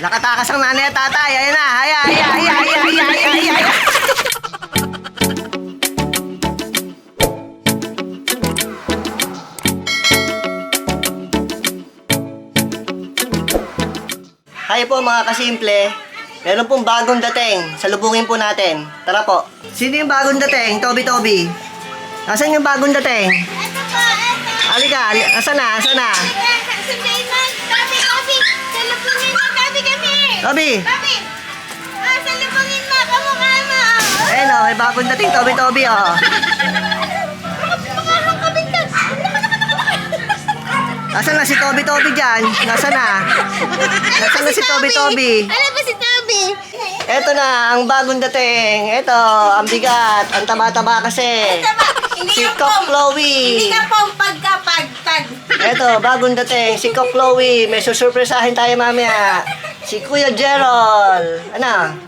Nakatakas ang nanay at tatay. Ayan na. Haya, haya, haya, haya, haya, haya, haya, haya. Hi po mga kasimple. Meron pong bagong dating. Salubungin po natin. Tara po. Sino yung bagong dating? Toby Toby. Nasaan yung bagong dating? Ito po, ito. Halika, asan na, asan na? Toby! Tabi. Ah, salubungin mo. Kamukha mo. Ayun o, may bagong dating. Toby Toby o. Ka. Nasaan na si Toby Toby dyan? Nasaan na? Nasaan na si Toby Toby? Ano ba si Toby? Eto na, ang bagong dating. Eto, ang bigat. Ang taba-taba kasi. Si pom. Chloe. Hindi ka pom pagkapagpag. Eto, bagong dating. Si Cock Chloe. May susurpresahin tayo mamaya. Si Kuya Gerald. Ano?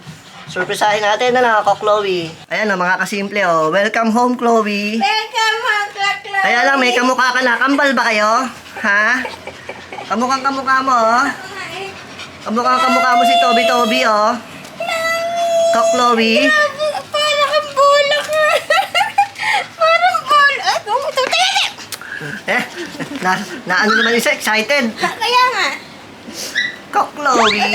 Surpresahin natin, ano, Cock Chloe. Ayan o, mga kasimple o. Welcome home, Chloe. Welcome, mga klakla. Kaya lang, may kamukha ka na. Kambal ba kayo? Ha? Kamukhang kamukha mo, oh. Kamukhang kamukha mo si Toby Toby, oh. Cock Chloe. Parang kang bola ka. Parang bola. Ay, tumutay. Eh, na, na ano naman isa, excited. Kaya nga. Cock Chloe.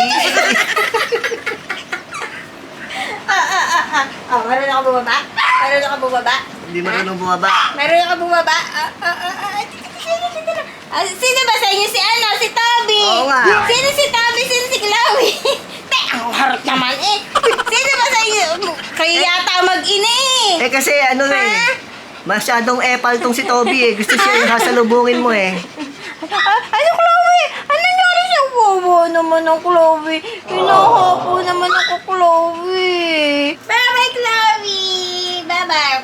Ah, ah, ah, ah. Oh, meron ako bumaba? Meron ako bumaba? Hindi marunong bumaba. Meron ako bumaba? Ah, ah, ah, ah. Ah, sino ba sa inyo? Si ano? Si Toby? Oo nga. Sino si Toby? Sino si Chloe? Te, ang harap naman eh. Sino ba sa inyo? Kayo yata mag-ina eh. Eh kasi ano eh, masyadong epal tong si Toby eh. Gusto siya yung hasalubungin mo eh. Ah, ano Chloe? Ano bobo naman ng Chloe? Hinahapo naman ako Chloe. Bye-bye Chloe! Bye-bye.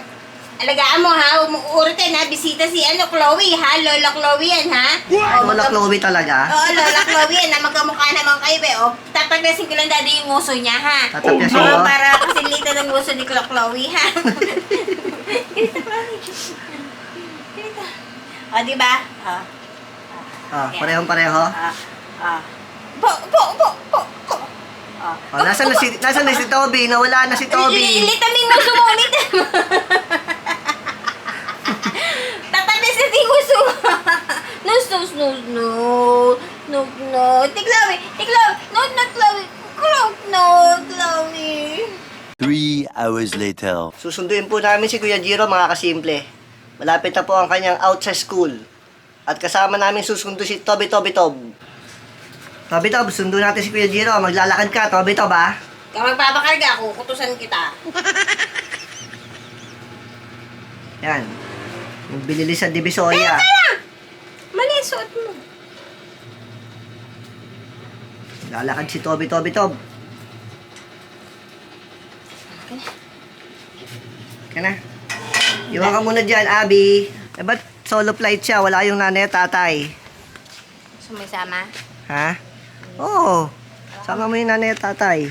Alagaan mo ha, umuuritin ha, bisita si ano Chloe ha, Lola Chloe yan ha. O, Lola magka- Chloe talaga. Oo, Lola Chloe yan ha, magkamukha naman kayo be. O, tataglasin ko lang dati yung nguso niya ha. Tatapyasin Oo, mo? para kasilita ng nguso ni Chlo- Chloe ha. Ganito Chloe. Ganito. O, di ba? O. Ah, parehong pareho. Ah, ah. Po, po, po, po, po. Ah. Oh, nasaan na si nasaan na si Toby? Nawala na si Toby. Litaming mo sumumit. Tatabi sa tinguso. No, no, no, no. No, no. Tiklawi, tiklawi. No, not Chloe. Chloe, no, Chloe. Three hours later. Susunduin po namin si Kuya Jiro mga kasimple. Malapit na po ang kanyang out sa school. At kasama namin susundo si Toby Toby Tob. Toby Tob, sundo natin si Kuya Jiro. Maglalakad ka, Toby Tob ha. Kung magpapakarga ako, kutusan kita. Yan. Yung binili sa Divisoria. Mali, suot mo. Lalakad si Toby Toby Tob. Ka na. Iwan ka muna dyan, Abby. Eh, ba't solo flight siya? Wala yung nanay at tatay. Sumisama. Ha? Oo. Oh, sama mo yung nanay at tatay.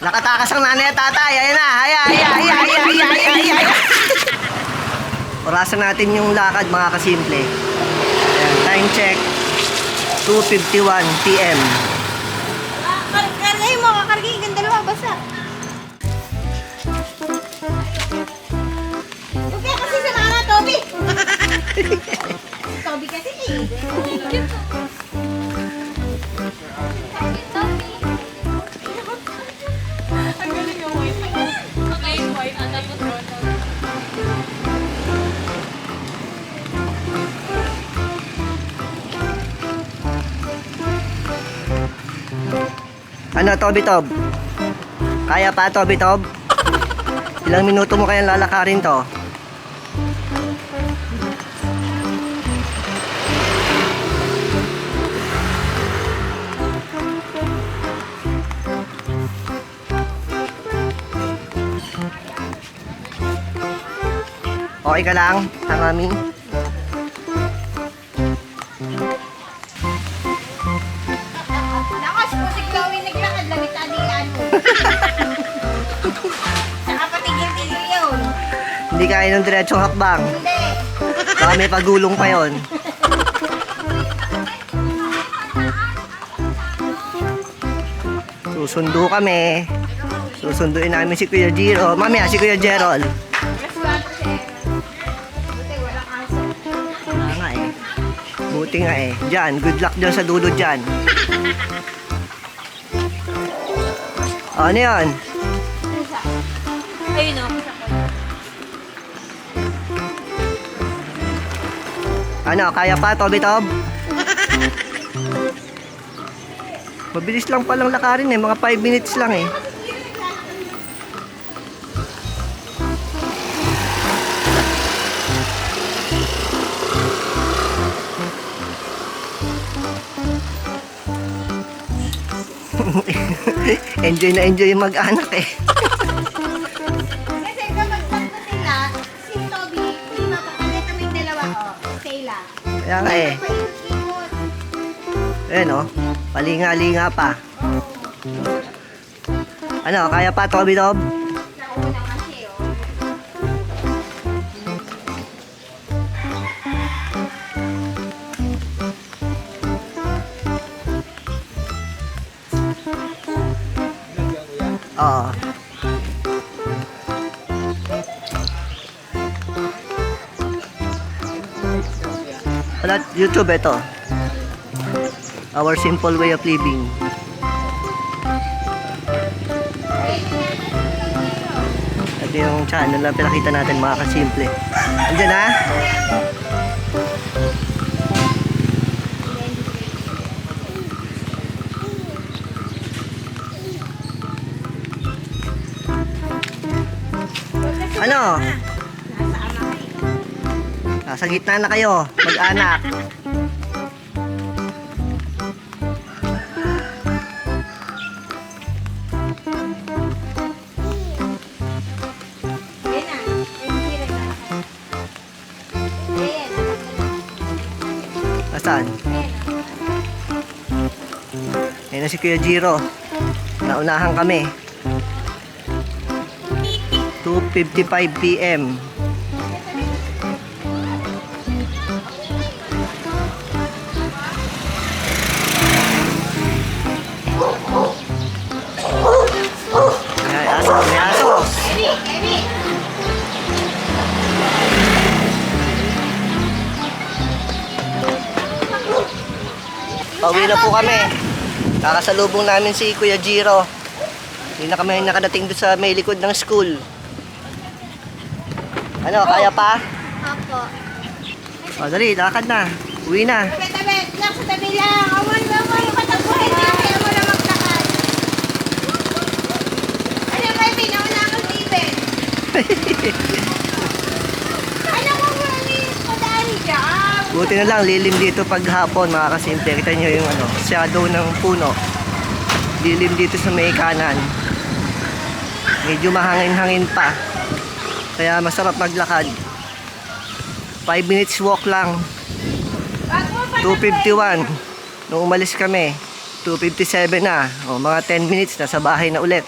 Nakatakas ang nanay at tatay. Ayan na. Haya, haya, haya, haya, haya, haya, haya. Orasan natin yung lakad mga kasimple. Ayan, time check. 2.51 p.m. Kargay mo, kakargay. Yung dalawa, basa. Okay, kasi sa nana, Toby. Toby kasi eh. Ano, Toby Tob? Kaya pa, Toby Tob? Ilang minuto mo kayang lalakarin to? Okay ka lang, Mami? Hindi kaya ng diretsong hakbang. Hindi. Baka may pagulong pa yon. Susundo kami. Susunduin namin si Kuya Jiro. Mamaya si Kuya Gerald. Eh. Buti nga eh. Diyan, good luck dyan sa dulo dyan. Ano yan? Ayun o. Ano, kaya pa, Toby Tob? Mabilis lang palang lakarin eh. Mga 5 minutes lang eh. enjoy na enjoy yung mag-anak eh. Kaya nga eh. Ayan oh. Palinga-linga pa. Ano, kaya pa, Toby Tob? Nauna kasi, Wala, YouTube ito. Our simple way of living. Ito yung channel na pinakita natin mga kasimple. Andiyan na? Ano? Nasa. Nasa gitna na kayo, mag-anak. Na. Ayan. Na si Kuya Jiro. Naunahan kami. 2.55 p.m. Pauwi na po kami. Kakasalubong namin si Kuya Jiro. Hindi na kami nakadating doon sa may likod ng school. Ano, kaya pa? Opo. O, dali, lakad na. Uwi na. Tabi, tabi. Lang sa tabi lang. Awan mo mo yung katabuhin niya. Kaya mo na maglakad. Ano Emi? Nauna ako si Iben. Ano mo mo yung padali dyan? Buti na lang, lilim dito pag hapon, mga kasimple. Kita nyo yung ano, shadow ng puno. Lilim dito sa may kanan. Medyo mahangin-hangin pa. Kaya masarap maglakad. 5 minutes walk lang. Wag mo pa 251. Nung umalis kami, 257 na. O, mga 10 minutes, nasa bahay na ulit.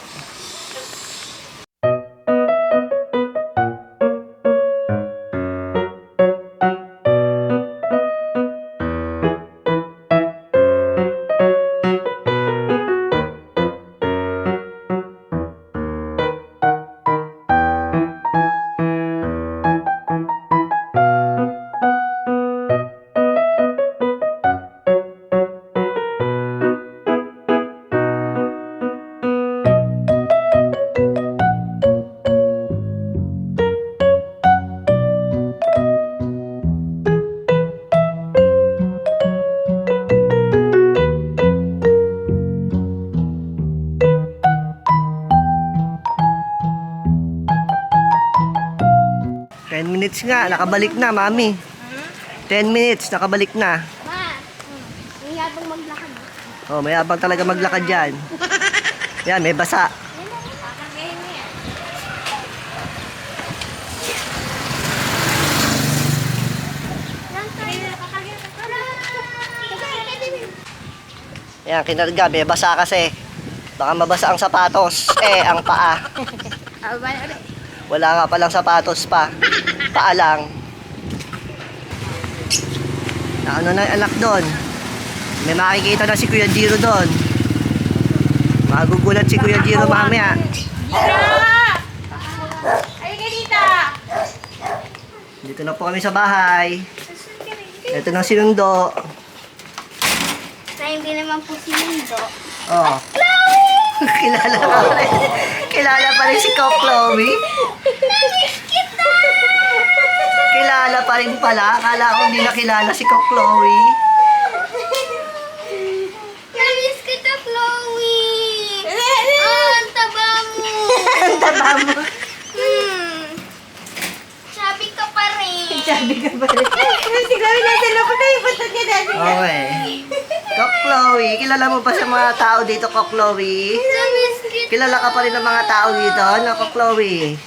Ten minutes nga, nakabalik na, mami. 10 minutes, nakabalik na. Ma, ang yabang maglakad. Oh, mayabang talaga maglakad yan. Yan, may basa. Yan. Yan, kinarga, may basa kasi. Baka mabasa ang sapatos. Eh, ang paa. Wala nga palang sapatos pa. Paa lang. Na ano na yung anak doon? May makikita na si Kuya Jiro doon. Magugulat si Kuya Jiro mamaya. Dito! Dito na po kami sa bahay. Ito na sinundo. Na hindi naman po si Lindo. Oh. Kilala pa rin. Kilala pa rin si Cop Chloe. Kilala pa rin pala. Akala ko hindi nakilala si Cop Chloe. Namiss kita, Chloe! Ah, ang taba mo! ang taba mo? Hmm. Sabi ka pa rin. Sabi ka pa rin. si Chloe nasa loob na yung punta niya dati. Okay. Cop Chloe. Kilala mo pa sa mga tao dito, Cop Chloe? Namiss kita. Kilala ka pa rin ng mga tao dito, no, Cop Chloe?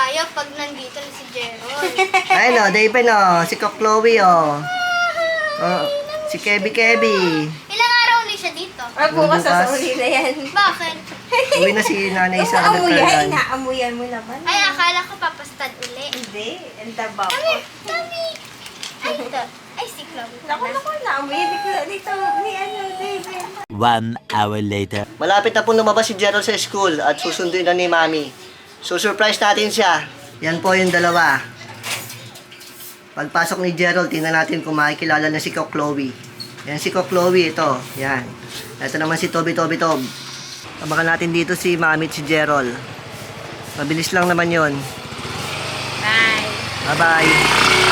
Ay, ay, tayo pag nandito na si Gerald. Ayun o, David o. Si Cop Chloe o. Oh, si Kebi Kebi. Ilang araw ulit siya dito? Ah, bukas Bukas. sa uli na yan. Bakit? Uwi na si nanay sa Amuyan, nagkaroon. inaamuyan mo naman. Ay, akala ko papastad uli. Hindi, ang taba ko. Dami, dami. Ay, ito. Ay, si Chloe. Naku, naku, naamuyan dito, dito ni ano, David. One hour later. Malapit na po lumabas si Gerald sa school at susunduin na ni Mami. So, surprise natin siya. Yan po yung dalawa. Pagpasok ni Gerald, tingnan natin kung makikilala na si Cock Chloe. Yan si Cock Chloe, ito. Yan. Ito naman si Toby Toby Tob. Tabakan natin dito si Mami si Gerald. Mabilis lang naman yon. Bye. Bye-bye.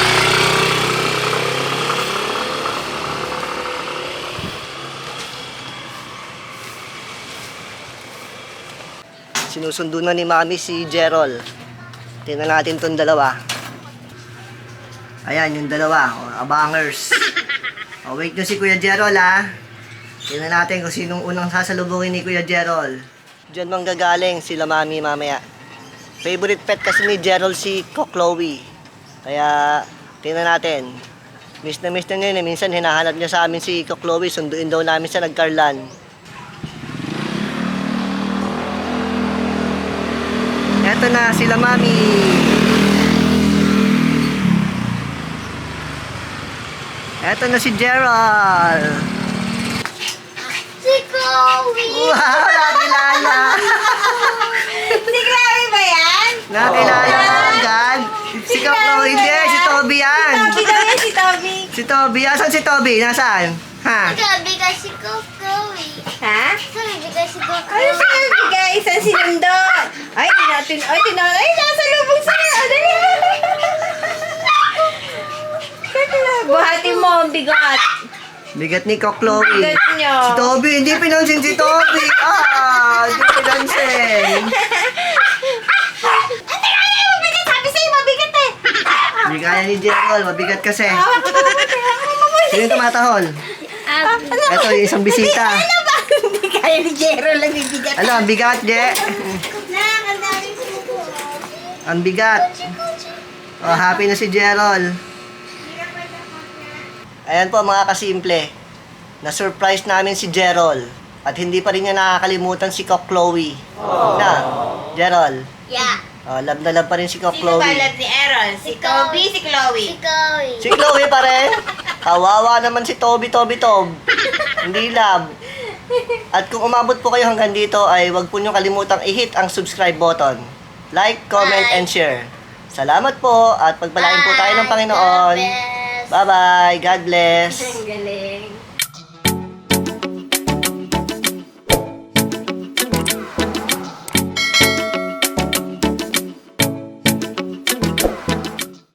Sinusundo na ni Mami si Gerald. Tingnan natin tong dalawa. Ayan, yung dalawa. O, abangers. O, wait nyo si Kuya Gerald, ha. Tingnan natin kung sinong unang sasalubungin ni Kuya Gerald. Diyan manggagaling sila Mami mamaya. Favorite pet kasi ni Gerald si Cock Chloe. Kaya, tingnan natin. Miss na miss na niya eh. Minsan hinahanap niya sa amin si Cock Chloe. Sunduin daw namin siya nagkarlan. Eto na sila mami. Eto na si Gerald. Si Chloe! Wow, nakilala. Si Chloe ba yan? Nakilala ka agad. Si Cock Chloe, hindi. Si Toby yan. Toby daw yan, si Toby. Si Toby. Asan si Toby? Nasaan? Ha? Sabi ka si Chloe. Ha? Sabi ka si Ano Chloe. siya nagbigay? Isang sinundot. Ay, tinatin, ay, tinatin, ay, nasa lubong sa'yo. O, dali. Kaya na, buhatin mo ang bigat. Bigat ni Cock Chloe. Bigat niyo. Si Toby, hindi pinansin si Toby. Ah, hindi pinansin. Ate, kaya bigat. Eh. Hindi kaya ni Gerald, mabigat kasi. Mo. Sino yung tumatahol? Ah, ano Ito, yung isang bisita. Ano ba? Hindi kaya ni Jero lang bibigat. Ano, ang bigat, Je? Ang bigat. Oh, happy na si Gerald. Ayan po mga kasimple. Na-surprise namin si Gerald. At hindi pa rin niya nakakalimutan si Cock Chloe. Na, Gerald. Yeah. Oh, love na love pa rin si Cock Sino Chloe. balad ni Aaron? Si Toby, si Chloe. Si Chloe. Si Chloe pa rin. Kawawa naman si Toby, Toby, Tob. Hindi love. At kung umabot po kayo hanggang dito ay wag po nyo kalimutang i-hit ang subscribe button. Like, comment, Bye. and share. Salamat po at pagpalain po tayo ng Panginoon. Bye-bye. God bless. Ang galing.